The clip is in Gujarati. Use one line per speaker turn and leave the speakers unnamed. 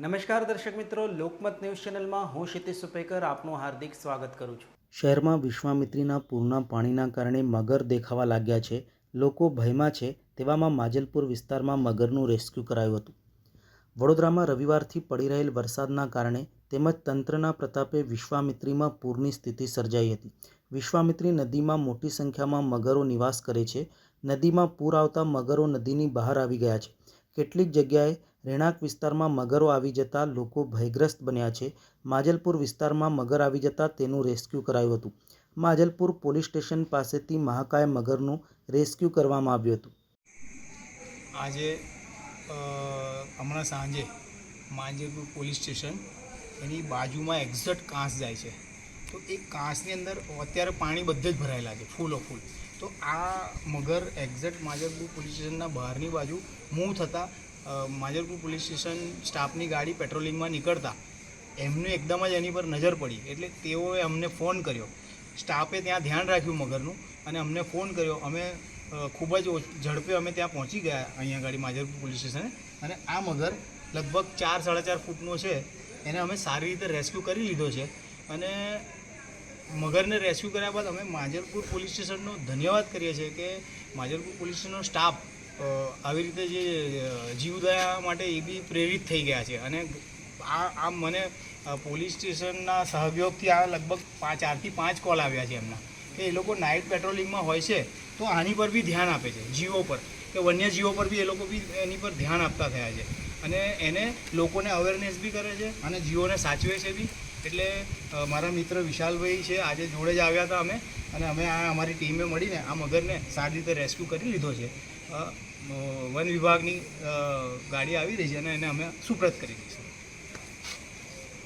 નમસ્કાર દર્શક મિત્રો, લોકમત ન્યૂઝ ચેનલમાં હું ક્ષિતિશ સુપેકર આપનું હાર્દિક સ્વાગત કરું છું.
શહેરમાં વિશ્વામિત્રીના પૂરના પાણીના કારણે મગર દેખાવા લાગ્યા છે. લોકો ભયમાં છે તેવામાં માજલપુર વિસ્તારમાં મગરનું રેસ્ક્યુ કરાયું હતું. વડોદરામાં રવિવારથી પડી રહેલ વરસાદના કારણે તેમજ તંત્રના પ્રતાપે વિશ્વામિત્રીમાં પૂરની સ્થિતિ સર્જાઈ હતી. વિશ્વામિત્રી નદીમાં મોટી સંખ્યામાં મગરો નિવાસ કરે છે. નદીમાં પૂર આવતા મગરો નદીની બહાર આવી ગયા છે. કેટલીક જગ્યાએ રહેણાંક વિસ્તારમાં મગરો આવી જતા લોકો ભયગ્રસ્ત બન્યા છે. માજલપુર વિસ્તારમાં મગર આવી જતાં તેનું રેસ્ક્યુ કરાયું હતું. માજલપુર પોલીસ સ્ટેશન પાસેથી મહાકાય મગરનું રેસ્ક્યુ કરવામાં આવ્યું હતું.
આજે હમણાં સાંજે માજલપુર પોલીસ સ્ટેશન એની બાજુમાં એક્ઝેક્ટ કાંસ જાય છે. તો એ કાંસની અંદર અત્યારે પાણી બધે જ ભરાયેલા છે ફૂલો ફૂલ તો આ મગર એક્ઝેક્ટ માજરપુર પોલીસ સ્ટેશનના બહારની બાજુ મૂવ થતાં માજરપુર પોલીસ સ્ટેશન સ્ટાફની ગાડી પેટ્રોલિંગમાં નીકળતા, એમને એકદમ જ એની પર નજર પડી. એટલે તેઓએ અમને ફોન કર્યો. સ્ટાફે ત્યાં ધ્યાન રાખ્યું મગરનું અને અમને ફોન કર્યો. અમે ખૂબ જ ઝડપે અમે ત્યાં પહોંચી ગયા અહીંયા ગાડી માજરપુર પોલીસ સ્ટેશને અને આ મગર લગભગ ચાર, સાડા ચાર ફૂટનો છે. એને અમે સારી રીતે રેસ્ક્યુ કરી લીધો છે. અને મગરને રેસ્ક્યુ કર્યા બાદ અમે માજલપુર પોલીસ સ્ટેશનનો ધન્યવાદ કરીએ છીએ કે માજલપુર પોલીસ સ્ટેશનનો સ્ટાફ આવી રીતે જે જીવદયા માટે એ બી પ્રેરિત થઈ ગયા છે. અને આ આમ મને પોલીસ સ્ટેશનના સહયોગથી આ લગભગ પાંચ ચારથી પાંચ કોલ આવ્યા છે એમના. કે એ લોકો નાઇટ પેટ્રોલિંગમાં હોય છે તો આની પર બી ધ્યાન આપે છે, જીવો પર. કે વન્યજીવો પર બી એ લોકો બી એની પર ધ્યાન આપતા થયા છે. અને એને લોકોને અવેરનેસ બી કરે છે અને જીવોને સાચવે છે બી. એટલે મારા મિત્ર વિશાલભાઈ છે, આજે જોડે જ આવ્યા હતા અમે. અને અમે આ અમારી ટીમે મળીને આ મગરને સારી રીતે રેસ્ક્યુ કરી લીધો છે. વન વિભાગની ગાડી આવી રહી છે અને એને અમે સુપ્રત કરી દઈશું.